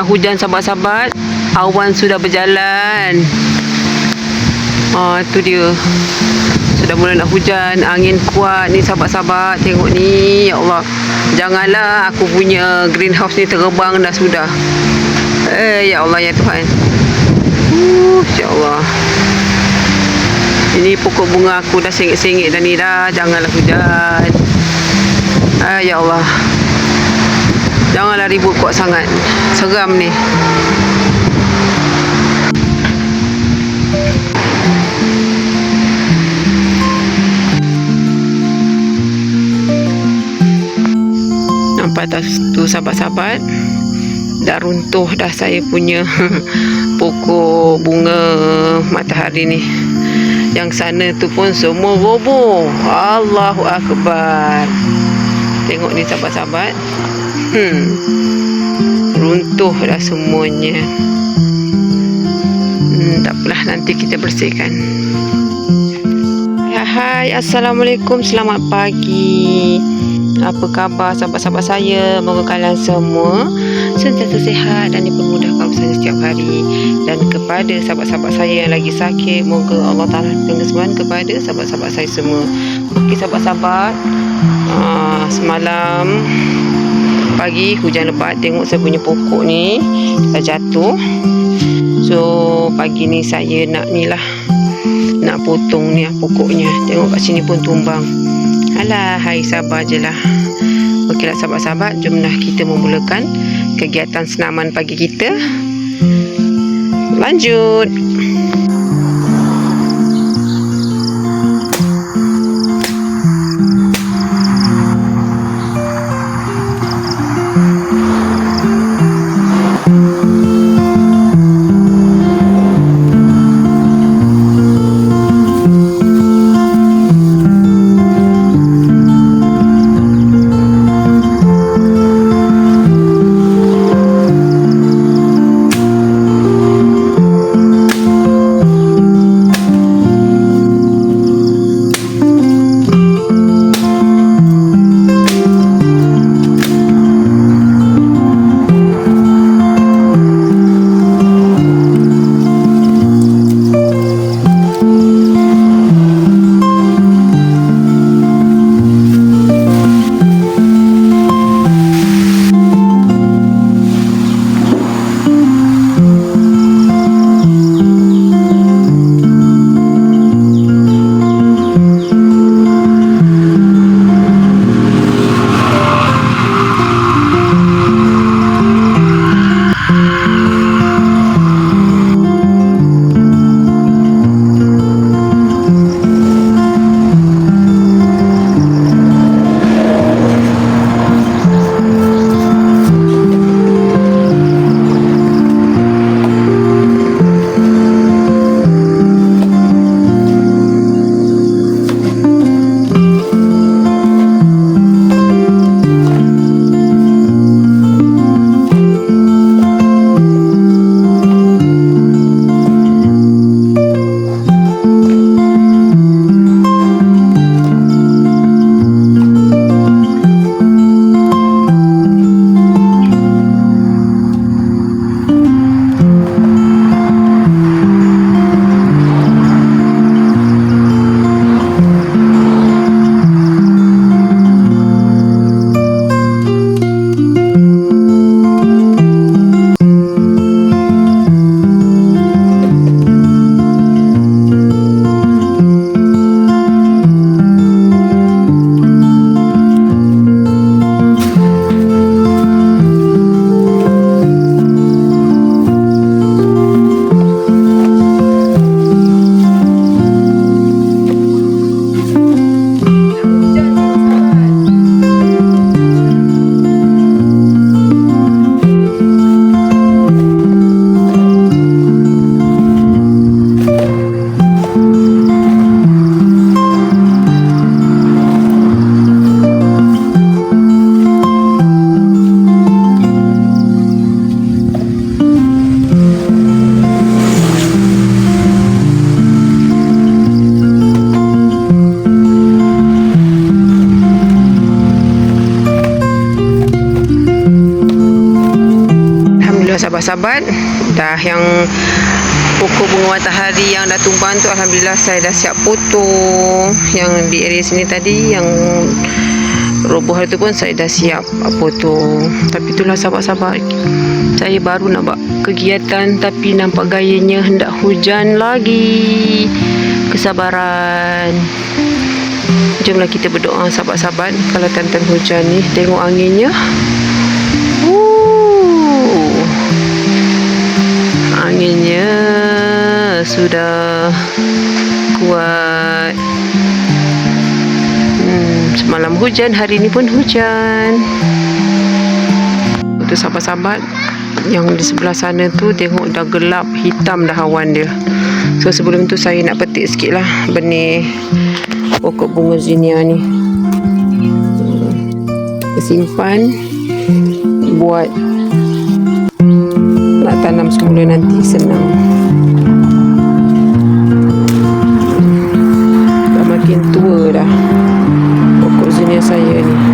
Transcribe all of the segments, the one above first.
nak hujan sahabat-sahabat. Awan sudah berjalan. Ah, tu dia. Sudah mula nak hujan, angin kuat ni sahabat-sahabat. Tengok ni, ya Allah. Janganlah aku punya greenhouse ni terbang dah sudah. Eh, ya Allah ya Tuhan. Uh, ya Allah. Ini pokok bunga aku dah sengit-sengit dah ni dah. Janganlah hujan. Ah, ya Allah. Janganlah ribut kuat sangat. Seram ni. Nampak tak tu sahabat-sahabat? Dah runtuh dah saya punya Pokok bunga matahari ni. Yang sana tu pun semua roboh. Allahu Akbar. Tengok ni sahabat-sahabat Hmm. Runtuh dah semuanya. Hmm, Tak apalah nanti kita bersihkan. Ya, Hai, Assalamualaikum, selamat pagi. Apa khabar sahabat-sahabat saya? Moga kalian semua Sentiasa sihat dan dipermudahkan urusan setiap hari. Dan kepada sahabat-sahabat saya yang lagi sakit Moga Allah Ta'ala kesembuhan kepada sahabat-sahabat saya semua. Okey sahabat-sahabat uh, Semalam Pagi hujan lebat. Tengok saya punya pokok ni Dah jatuh. So pagi ni saya nak ni lah nak potong ni lah pokoknya. Tengok kat sini pun tumbang. Alah hai sabar je lah. Ok lah sahabat-sahabat jomlah kita memulakan kegiatan senaman pagi kita. Lanjut sahabat-sahabat dah yang pokok bunga matahari yang dah tumbang tu Alhamdulillah saya dah siap foto yang di area sini tadi yang roboh tu pun saya dah siap foto tapi itulah sahabat-sahabat. Saya baru nak buat kegiatan tapi nampak gayanya hendak hujan lagi. Kesabaran. Jomlah kita berdoa sahabat-sahabat. Kalau tantan hujan ni tengok anginnya sudah kuat. Hmm, semalam hujan hari ini pun hujan. Untuk sahabat-sahabat yang di sebelah sana tu tengok dah gelap hitam dah awan dia. So sebelum tu saya nak petik sikit lah benih pokok bunga zinia ni. Simpan buat nak tanam semula nanti senang pokok zinia saya ni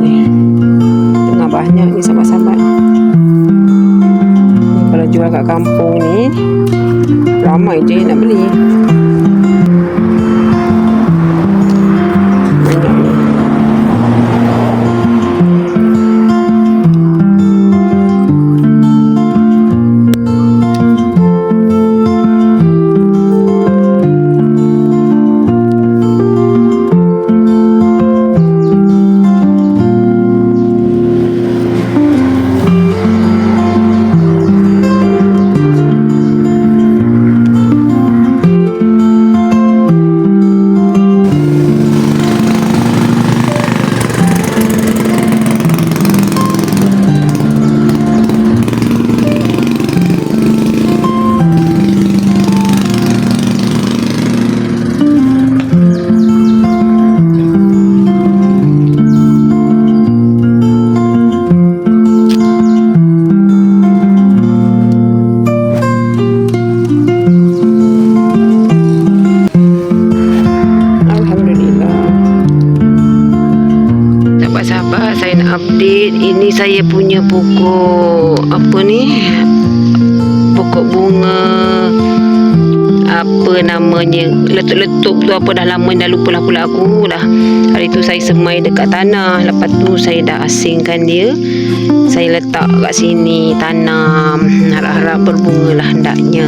kosmos ni. Tengah banyak ni sahabat-sahabat. Ni kalau jual kat kampung ni ramai je nak beli saya punya pokok Apa ni Pokok bunga Apa namanya Letup-letup tu apa dah lama Dah lupa lah pula aku dah. Hari tu saya semai dekat tanah Lepas tu saya dah asingkan dia. Saya letak kat sini Tanam Harap-harap berbunga lah hendaknya.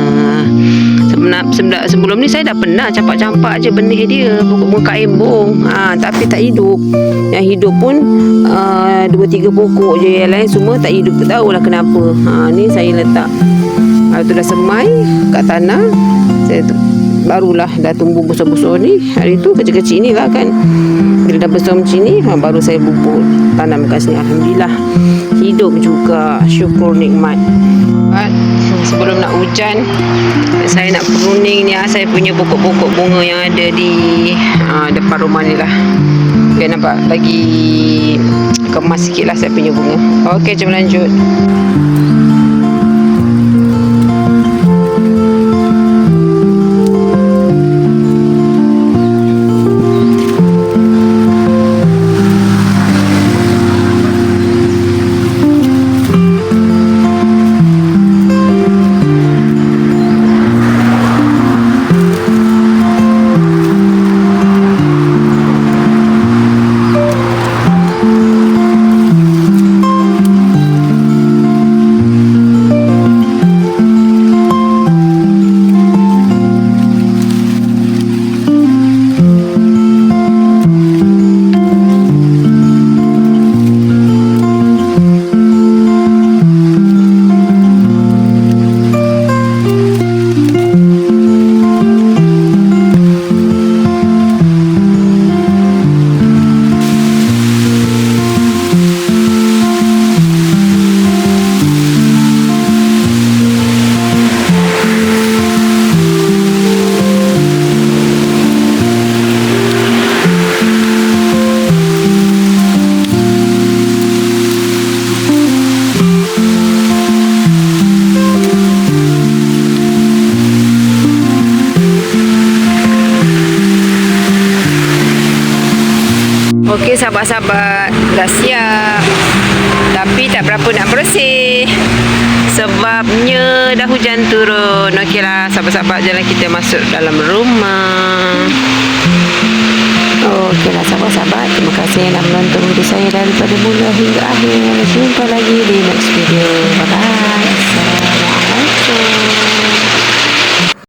Sebenar, sebelum ni saya dah pernah campak-campak je benih dia pokok bunga kaimbung ha, tapi tak hidup. Yang hidup pun uh, dua tiga pokok je yang lain semua tak hidup. Tak tahulah kenapa. Ha, ni saya letak. Hari tu dah semai kat tanah saya barulah dah tumbuh besar-besar ni. Hari tu kecil-kecil ni lah kan. Bila dah besar macam ni ha, baru saya bubur. Tanam kat sini. Alhamdulillah. Hidup juga. Syukur nikmat. Sebelum nak hujan saya nak pruning ni ah, saya punya pokok-pokok bunga yang ada di uh, depan rumah ni lah. Biar nampak lagi kemas sikit lah saya punya bunga. Ok jom lanjut sahabat-sahabat dah siap. Tapi tak berapa nak bersih. Sebabnya dah hujan turun. Okeylah sahabat-sahabat jalan kita masuk dalam rumah. Okeylah sahabat-sahabat Terima kasih yang dah menonton video saya daripada mula hingga akhir Jumpa lagi di next video Bye bye